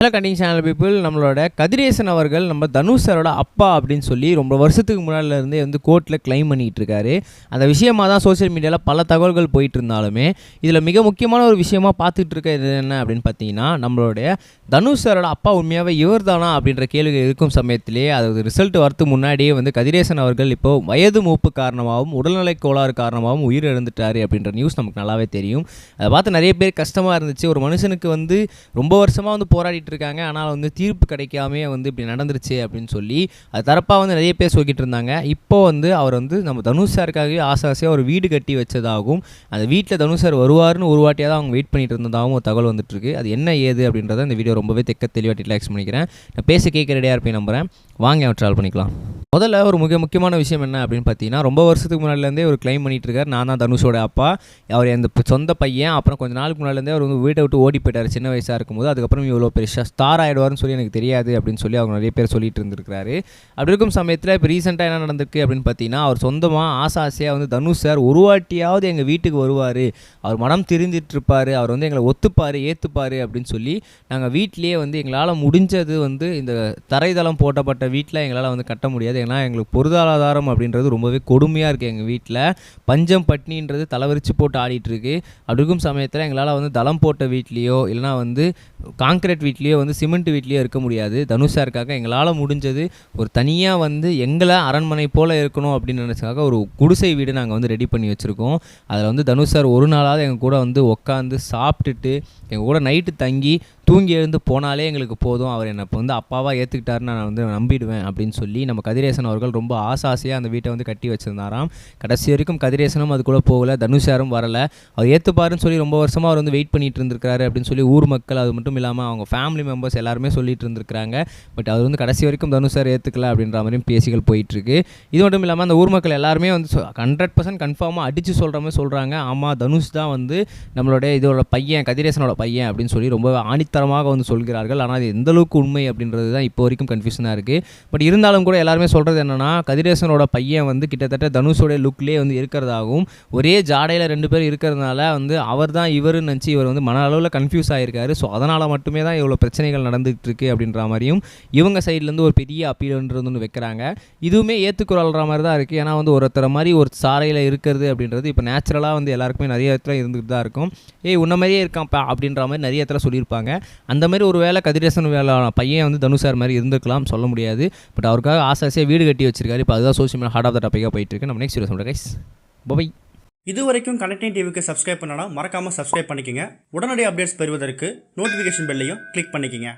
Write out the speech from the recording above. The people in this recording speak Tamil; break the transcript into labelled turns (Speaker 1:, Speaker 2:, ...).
Speaker 1: ஹலோ கண்டிங் சேனல் பீப்புள் நம்மளோட கதிரேசன் அவர்கள் நம்ம தனுஷ் சாரோட அப்பா அப்படின்னு சொல்லி ரொம்ப வருஷத்துக்கு முன்னாடிலேருந்தே வந்து கோர்ட்டில் க்ளைம் பண்ணிகிட்டு இருக்காரு அந்த விஷயமாக தான் சோஷியல் மீடியாவில் பல தகவல்கள் போயிட்டு இருந்தாலுமே இதில் மிக முக்கியமான ஒரு விஷயமா பார்த்துட்டு இருக்க இது என்ன அப்படின்னு பார்த்தீங்கன்னா நம்மளுடைய தனுஷ் சாரோட அப்பா உண்மையாகவே இவர் தானா அப்படின்ற கேள்விகள் இருக்கும் சமயத்திலேயே அது ரிசல்ட் வரத்து முன்னாடியே வந்து கதிரேசன் அவர்கள் இப்போ வயது மூப்பு காரணமாகவும் உடல்நிலை கோளாறு காரணமாகவும் உயிர் இழந்துட்டாரு அப்படின்ற நியூஸ் நமக்கு நல்லாவே தெரியும். அதை பார்த்து நிறைய பேர் கஷ்டமாக இருந்துச்சு. ஒரு மனுஷனுக்கு வந்து ரொம்ப வருஷமாக வந்து போராடிட்டு இருக்காங்க ஆனால் வந்து தீர்ப்பு கிடைக்காமே வந்து இப்படி நடந்துருச்சு அப்படின்னு சொல்லி அது தரப்பாக வந்து நிறைய பேர் சொல்லிட்டு இருந்தாங்க. இப்போ வந்து அவர் வந்து நம்ம தனுஷ் சாருக்காகவே ஆசை ஆசையாக ஒரு வீடு கட்டி வச்சதாகவும் அந்த வீட்டில் தனுஷ் சார் வருவார்னு ஒரு வாட்டியாக தான் அவங்க வெயிட் பண்ணிட்டு இருந்ததாகவும் ஒரு தகவல் வந்துட்டுருக்கு அது என்ன ஏது அப்படின்றத இந்த வீடியோ ரொம்பவே தெக்க தெளிவாக ரிலாக்ஸ் பண்ணிக்கிறேன். நான் பேச கேட்க ரெடியாக இருப்பேன் நம்புறேன். வாங்க அவன் ட்ராவல் பண்ணிக்கலாம். முதல்ல ஒரு மிக முக்கியமான விஷயம் என்ன அப்படின்னு பார்த்தீங்கன்னா ரொம்ப வருஷத்துக்கு முன்னாடிலேருந்தே ஒரு கிளைம் பண்ணிட்டு இருக்காரு நான் தான் தனுஷோட அப்பா. அவர் அந்த சொந்த பையன். அப்புறம் கொஞ்ச நாளுக்கு முன்னாடிலேருந்தே அவர் வந்து வீட்டை விட்டு ஓடி போயிட்டார். சின்ன வயசாக இருக்கும்போது. அதுக்கப்புறம் இவ்வளோ பெருசாக ஸ்டார் ஆகிடுவார்னு சொல்லி எனக்கு தெரியாது அப்படின்னு சொல்லி அவங்க நிறைய பேர் சொல்லிட்டு இருந்திருக்காரு அப்படி இருக்கும் சமயத்தில் இப்போ ரீசெண்டாக என்ன நடந்திருக்கு அப்படின்னு பார்த்தீங்கன்னா அவர் சொந்தமாக ஆசை ஆசையாக வந்து தனுஷ் சார் ஒரு வாட்டியாவது எங்கள் வீட்டுக்கு வருவார். அவர் மனம் திரிஞ்சிட்டு இருப்பார் அவர் வந்து எங்களை ஒத்துப்பார் ஏற்றுப்பார் அப்படின்னு சொல்லி நாங்கள் வீட்டிலேயே வந்து எங்களால் முடிஞ்சது வந்து இந்த தரைதளம் போட்டப்பட்ட வீட்டில் எங்களால் வந்து கட்ட முடியாது. ஏன்னா எங்களுக்கு பொருளாதாரம் அப்படின்றது ரொம்பவே கொடுமையாக இருக்குது எங்கள் வீட்டில் பஞ்சம் பட்னின்றது தலைவரிச்சு போட்டு ஆடிட்டுருக்கு. அப்படி இருக்கும் சமயத்தில் எங்களால் வந்து தளம் போட்ட வீட்லேயோ இல்லைனா வந்து காங்கிரீட் வீட்லேயோ வந்து சிமெண்ட் வீட்லேயோ இருக்க முடியாது. தனுஷ் சாருக்காக எங்களால் முடிஞ்சது ஒரு தனியாக வந்து எங்களை அரண்மனை போல் இருக்கணும் அப்படின்னு நினச்சக்காக ஒரு குடிசை வீடு நாங்கள் வந்து ரெடி பண்ணி வச்சுருக்கோம். அதில் வந்து தனுஷ் சார் ஒரு நாளாவது எங்கள் கூட வந்து உட்காந்து சாப்பிட்டுட்டு எங்கள் கூட நைட்டு தங்கி தூங்கி எழுந்து போனாலே எங்களுக்கு போதும். அவர் என்னை இப்போ வந்து அப்பாவாக ஏற்றுக்கிட்டாருன்னு நான் வந்து நம்பிடுவேன் அப்படின்னு சொல்லி நம்ம கதிரேசன் அவர்கள் ரொம்ப ஆசை ஆசையாக அந்த வீட்டை வந்து கட்டி வச்சுருந்தாராம். கடைசி வரைக்கும் கதிரேசனும் அதுக்குள்ளே போகலை தனுஷ் யாரும் அவர் ஏற்றுப்பாருன்னு சொல்லி ரொம்ப வருஷமாக அவர் வந்து வெயிட் பண்ணிட்டு இருந்திருக்காரு அப்படின்னு சொல்லி ஊர் மக்கள் அது மட்டும் இல்லாமல் அவங்க ஃபேமிலி மெம்பர்ஸ் எல்லாருமே சொல்லிட்டு இருந்திருக்காங்க பட் அவர் வந்து கடைசி வரைக்கும் தனுஷார் ஏற்றுக்கல அப்படின்ற மாதிரியும் பேசிகள் போயிட்டுருக்கு. இது மட்டும் இல்லாமல் அந்த ஊர் மக்கள் எல்லாருமே வந்து ஹண்ட்ரட் பர்சன்ட் கன்ஃபார்மாக அடித்து சொல்கிற மாதிரி சொல்கிறாங்க ஆமாம் தனுஷ் தான் வந்து நம்மளுடைய இதோட பையன் கதிரேசனோட பையன் அப்படின்னு சொல்லி ரொம்ப ஆணித்தரமாக வந்து சொல்கிறார்கள். ஆனால் அது எந்தளவுக்கு உண்மை அப்படின்றது தான் இப்போ வரைக்கும் கன்ஃபியூஷனாக இருக்குது பட் இருந்தாலும் கூட எல்லாருமே சொல்கிறது என்னென்னா கதிரேசனோட பையன் வந்து கிட்டத்தட்ட தனுஷோட லுக்லேயே வந்து இருக்கிறதாகவும் ஒரே ஜாடையில் ரெண்டு பேர் இருக்கிறதுனால வந்து அவர் தான் இவருன்னு நினச்சி இவர் வந்து மன அளவில் கன்ஃபியூஸ் ஆகிருக்காரு ஸோ அதனால் மட்டுமே தான் இவ்வளோ பிரச்சனைகள் நடந்துகிட்டு இருக்குது அப்படின்ற மாதிரியும் இவங்க சைட்லேருந்து ஒரு பெரிய அப்பீல்ன்றது ஒன்று வைக்கிறாங்க. இதுவுமே ஏற்றுக்குறல்ற மாதிரி தான் இருக்குது ஏன்னா வந்து ஒருத்தர மாதிரி ஒரு சாரையில் இருக்கிறது அப்படின்றது இப்போ நேச்சுரலாக வந்து எல்லாருக்குமே நிறைய இடத்துல இருந்துகிட்டு தான் இருக்கும். ஏய் உன்ன மாதிரியே இருக்கான்ப்பா அப்படின்ற மாதிரி நிறைய இடத்துல சொல்லியிருப்பாங்க. அந்த மாதிரி ஒரு வேளை கதிரேசன் வேலை பையன் வந்து தனுஷார் மாதிரி இருந்திருக்கலாம் சொல்ல முடியாது. பட் அவருக்காக ஆசை ஆசையாக வீடு கட்டி வச்சிருக்காரு. இப்போ அதுதான் social media heart of the டாப்பிக்காக போயிட்டு இருக்கு. நம்ம நெக்ஸ்ட் வீடியோ சொல்கிறேன் கைஸ் பை
Speaker 2: இது வரைக்கும் கனெக்டிங் டிவிக்கு சப்ஸ்கிரைப் பண்ணனா மறக்காமல் சப்ஸ்கிரைப் பண்ணிக்கங்க. உடனடி அப்டேட்ஸ் பெறுவதற்கு நோட்டிஃபிகேஷன் பெல்லையும் கிளிக் பண்ணிக்கங்க.